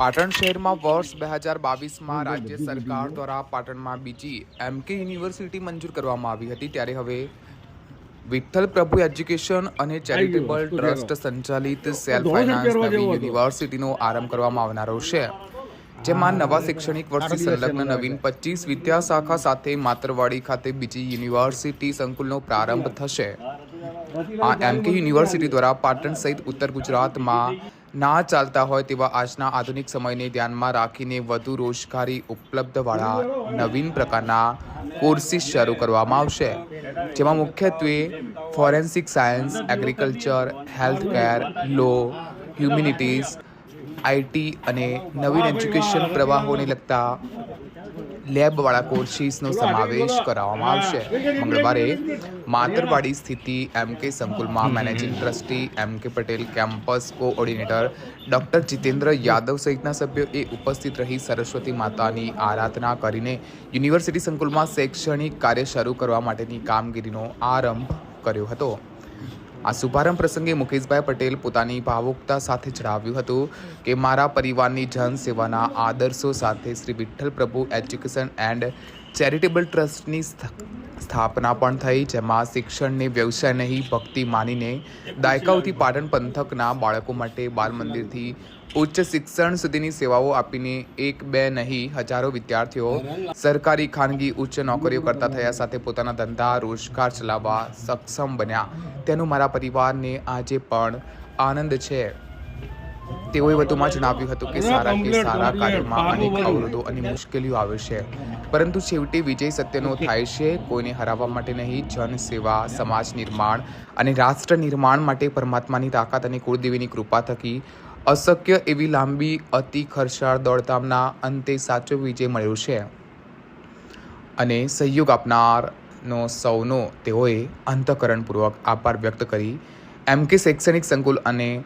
પાટણ શહેરમાં વર્ષ બે હજાર બાવીસમાં રાજ્ય સરકાર દ્વારા પાટણમાં બીજી એમ કે યુનિવર્સિટી મંજૂર કરવામાં આવી હતી. ત્યારે હવે વિઠ્ઠલ પ્રભુ એજ્યુકેશન અને ચેરિટેબલ ટ્રસ્ટ સંચાલિત સેલ્ફ ફાઇનાન્સ નવી યુનિવર્સિટીનો આરંભ કરવામાં આવનારો છે. જેમાં નવા શૈક્ષણિક વર્ષથી સંલગ્ન નવીન પચીસ વિદ્યાશાખા સાથે માતરવાડી ખાતે બીજી યુનિવર્સિટી સંકુલનો પ્રારંભ થશે. આ એમ કે યુનિવર્સિટી દ્વારા પાટણ સહિત ઉત્તર ગુજરાતમાં ના ચાલતા હોય તેવા આજના આધુનિક સમયને ધ્યાનમાં રાખીને વધુ રોજગારી ઉપલબ્ધવાળા નવીન પ્રકારના કોર્સિસ શરૂ કરવામાં આવશે, જેમાં મુખ્યત્વે forensic science, agriculture health care law, humanities, IT અને નવીન એજ્યુકેશન પ્રવાહોને લગતા લેબવાળા કોર્સિસનો સમાવેશ કરાવવામાં આવશે. મંગળવારે માતરવાડી સ્થિતિ એમ કે સંકુલમાં managing trustee M K Patel campus coordinator doctor Jitendra Yadav સહિતના સભ્યોએ ઉપસ્થિત રહી સરસ્વતી માતાની આરાધના કરીને યુનિવર્સિટી સંકુલમાં શૈક્ષણિક કાર્ય શરૂ કરવા માટેની કામગીરીનો આરંભ કર્યો હતો. આ શુભારંભ પ્રસંગે મુકેશભાઈ પટેલ પોતાની ભાવુકતા સાથે જણાવ્યું હતું કે મારા પરિવારની જન સેવાના આદર્શો સાથે Shri Vitthal Prabhu education and charitable ટ્રસ્ટની સ્થ- સ્થાપના પણ થઈ, જેમાં શિક્ષણને વ્યવસાય નહીં, ભક્તિ માનીને દાયકાઓથી પાટણ પંથકના બાળકો માટે બાલ મંદિરથી ઉચ્ચ શિક્ષણ સુધીની સેવાઓ આપીને એક, બે નહીં, હજારો વિદ્યાર્થીઓ સરકારી, ખાનગી, ઉચ્ચ નોકરીઓ કરતા થયા સાથે પોતાના ધંધા, રોજગાર ચલાવવા સક્ષમ બન્યા. તેનું મારા પરિવારને આજે પણ આનંદ છે. તેઓએ વધુમાં જણાવ્યું હતું કે સારા કે સારા કાર્યમાં અનેક અવરોધો અને મુશ્કેલીઓ આવે છે. પરંતુ છેવટે વિજય સત્યનો થાય છે. કોઈને હરાવવા માટે નહીં જન સેવા સમાજ નિર્માણ અને રાષ્ટ્ર નિર્માણ માટે પરમાત્માની તાકાત અને કુળદેવીની કૃપા થકી અશક્ય એવી લાંબી, અતિ ખર્ચાળ દોડધામના અંતે સાચો વિજય મળ્યો છે. અને સહયોગ આપનારનો સૌનો તેઓએ અંતઃકરણપૂર્વક આભાર વ્યક્ત કરી. એમ કે શૈક્ષણિક સંકુલ અને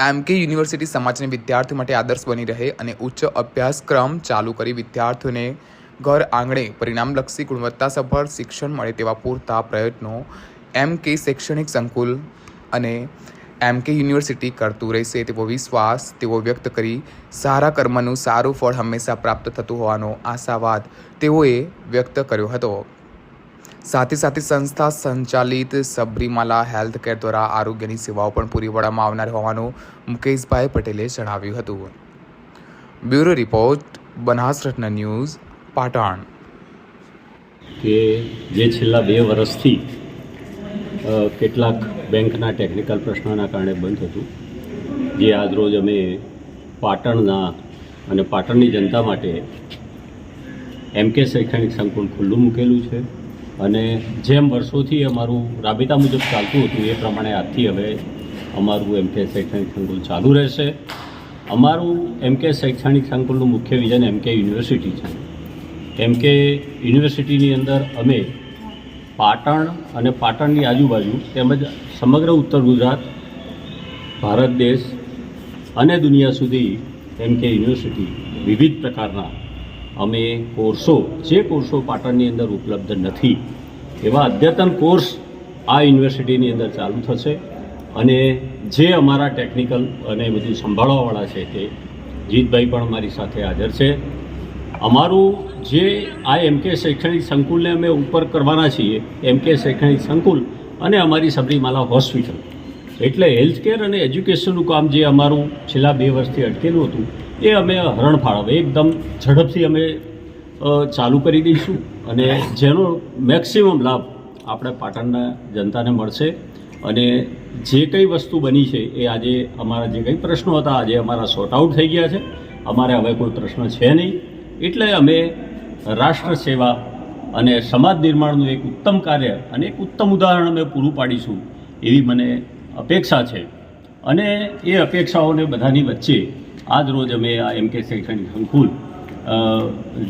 એમ કે યુનિવર્સિટી સમાજને વિદ્યાર્થીઓ માટે આદર્શ બની રહે અને ઉચ્ચ અભ્યાસક્રમ ચાલુ કરી વિદ્યાર્થીઓને ઘર આંગણે પરિણામલક્ષી ગુણવત્તાસભર શિક્ષણ મળે તેવા પૂરતા પ્રયત્નો એમ કે શૈક્ષણિક સંકુલ અને એમ કે યુનિવર્સિટી કરતું રહેશે. તેવો વિશ્વાસ તેઓ વ્યક્ત કરી સારા કર્મનું સારું ફળ હંમેશા પ્રાપ્ત થતું હોવાનો આશાવાદ તેઓએ વ્યક્ત કર્યો હતો. સાથે સાથે સંસ્થા સંચાલિત સબરીમાલા હેલ્થ કેર દ્વારા આરોગ્યની સેવાઓ પણ પૂરી પાડવામાં આવનાર હોવાનું મુકેશભાઈ પટેલે જણાવ્યું હતું. Bureau report Banasratna news, Patan. કે જે છેલ્લા બે વર્ષથી કેટલાક બેંકના ટેકનિકલ પ્રશ્નોના કારણે બંધ હતું જે આજરોજ અમે પાટણના અને પાટણની જનતા માટે એમ કે શૈક્ષણિક સંકુલ ખુલ્લું મૂકેલું છે અને જેમ વર્ષોથી અમારું રાબેતા મુજબ ચાલતું હતું એ પ્રમાણે આજથી હવે અમારું એમ કે શૈક્ષણિક સંકુલ ચાલુ રહેશે. અમારું એમ કે શૈક્ષણિક સંકુલનું મુખ્ય વિઝન એમ કે યુનિવર્સિટી છે. એમ કે યુનિવર્સિટીની અંદર અમે પાટણ અને પાટણની આજુબાજુ તેમજ સમગ્ર ઉત્તર ગુજરાત, ભારત દેશ અને દુનિયા સુધી એમ કે યુનિવર્સિટી વિવિધ પ્રકારના અમે કોર્સો, જે કોર્સો પાટણની અંદર ઉપલબ્ધ નથી, એવા અદ્યતન કોર્સ આ યુનિવર્સિટીની અંદર ચાલુ થશે અને જે અમારા ટેકનિકલ અને બધું સંભાળવાવાળા છે તે જીતભાઈ પણ મારી સાથે હાજર છે. અમારું જે આ એમ કે શૈક્ષણિક સંકુલને અમે ઉપર કરવાના છીએ, એમ કે શૈક્ષણિક સંકુલ અને અમારી સબરીમાલા હોસ્પિટલ. એટલે હેલ્થકેર અને એજ્યુકેશનનું કામ જે અમારું છેલ્લા બે વર્ષથી અટકેલું હતું, એ અમે હરણ ફાળવે. એકદમ ઝડપથી અમે ચાલુ કરી દઈશું અને જેનો મેક્સિમમ લાભ આપણે પાટણના જનતાને મળશે અને જે કંઈ વસ્તુ બની છે, એ આજે અમારા જે કંઈ પ્રશ્નો હતા, આજે અમારા સોર્ટ આઉટ થઈ ગયા છે. અમારે હવે કોઈ પ્રશ્ન છે નહીં. એટલે અમે રાષ્ટ્ર સેવા અને સમાજ નિર્માણનું એક ઉત્તમ કાર્ય અને એક ઉત્તમ ઉદાહરણ અમે પૂરું પાડીશું એવી મને અપેક્ષા છે. અને એ અપેક્ષાઓને બધાની વચ્ચે આજ રોજ અમે આ એમ કે શૈક્ષણિક સંકુલ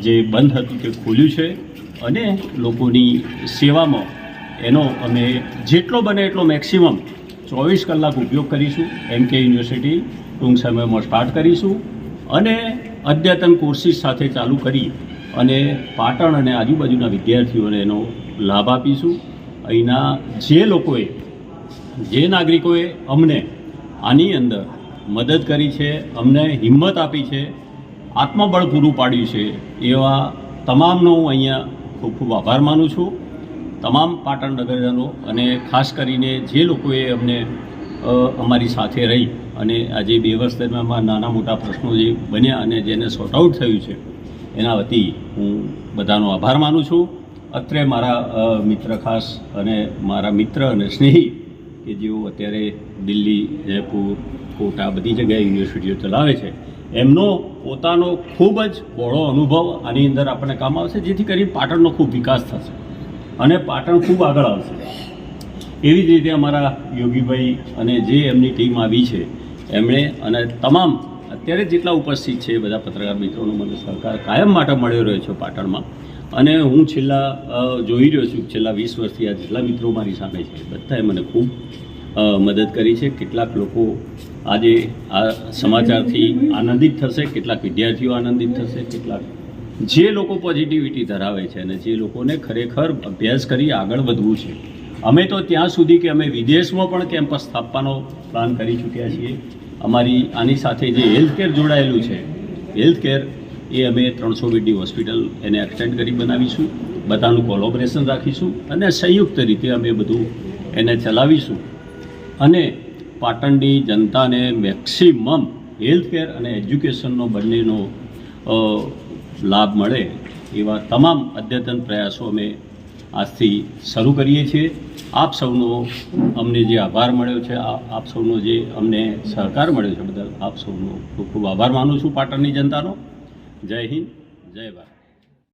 જે બંધ હતું તે ખોલ્યું છે અને લોકોની સેવામાં એનો અમે જેટલો બને એટલો મેક્સિમમ ચોવીસ કલાક ઉપયોગ કરીશું. એમ કે યુનિવર્સિટી ટૂંક સમયમાં સ્ટાર્ટ કરીશું અને અદ્યતન કોર્સિસ સાથે ચાલુ કરી અને પાટણ અને આજુબાજુના વિદ્યાર્થીઓને એનો લાભ આપીશું. અહીંના જે લોકોએ, જે નાગરિકોએ અમને આની અંદર મદદ કરી છે, અમને હિંમત આપી છે, આત્મબળ પૂરું પાડ્યું છે, એવા તમામનો હું અહીંયા ખૂબ ખૂબ આભાર માનું છું. તમામ પાટણ નગરજનો અને ખાસ કરીને જે લોકોએ અમને અમારી સાથે રહી અને આજે બે વર્ષ દરમિયાનમાં નાના મોટા પ્રશ્નો જે બન્યા અને જેને સોર્ટ આઉટ થયું છે, એના વતી હું બધાનો આભાર માનું છું. અત્રે મારા મિત્ર ખાસ અને મારા મિત્ર અને સ્નેહી કે જેઓ અત્યારે દિલ્હી, જયપુર, કોટા બધી જગ્યાએ યુનિવર્સિટીઓ ચલાવે છે, એમનો પોતાનો ખૂબ જ બહોળો અનુભવ આની અંદર આપણને કામ આવશે, જેથી કરીને પાટણનો ખૂબ વિકાસ થશે અને પાટણ ખૂબ આગળ આવશે. એવી જ રીતે અમારા યોગીભાઈ અને જે એમની ટીમ આવી છે એમણે અને તમામ અત્યારે જેટલા ઉપસ્થિત છે એ બધા પત્રકાર મિત્રોનો મને સહકાર કાયમ માટે મળ્યો રહ્યો છે પાટણમાં. અને હું છેલ્લા જોઈ રહ્યો છું છેલ્લા વીસ વર્ષથી આ જેટલા મિત્રો મારી સામે છે બધાએ મને ખૂબ મદદ કરી છે. કેટલાક લોકો આજે આ સમાચારથી આનંદિત થશે, કેટલાક વિદ્યાર્થીઓ આનંદિત થશે, કેટલાક જે લોકો પોઝિટિવિટી ધરાવે છે અને જે લોકોને ખરેખર અભ્યાસ કરી આગળ વધવું છે. અમે તો ત્યાં સુધી કે અમે વિદેશમાં પણ કેમ્પસ સ્થાપવાનો પ્લાન કરી ચૂક્યા છીએ. અમારી આની સાથે જે હેલ્થ કેર જોડાયેલું છે હેલ્થ કેર એ અમે ત્રણસો બેડની હોસ્પિટલ એને એક્સટેન્ડ કરી બનાવીશું, બધાનું કોલોબરેશન રાખીશું અને સંયુક્ત રીતે અમે બધું એને ચલાવીશું. અને પાટણની જનતાને મેક્સિમમ હેલ્થ કેર અને એજ્યુકેશનનો બંનેનો લાભ મળે એવા તમામ અદ્યતન પ્રયાસો અમે આજથી શરૂ કરીએ છીએ. આપ સૌનો અમને જે આભાર મળ્યો છે આપ સૌનો જે અમને સહકાર મળ્યો છે બદલ આપ સૌનો ખૂબ ખૂબ આભાર માનું છું પાટણની જનતાનો. જય હિન્દ, જય ભારત.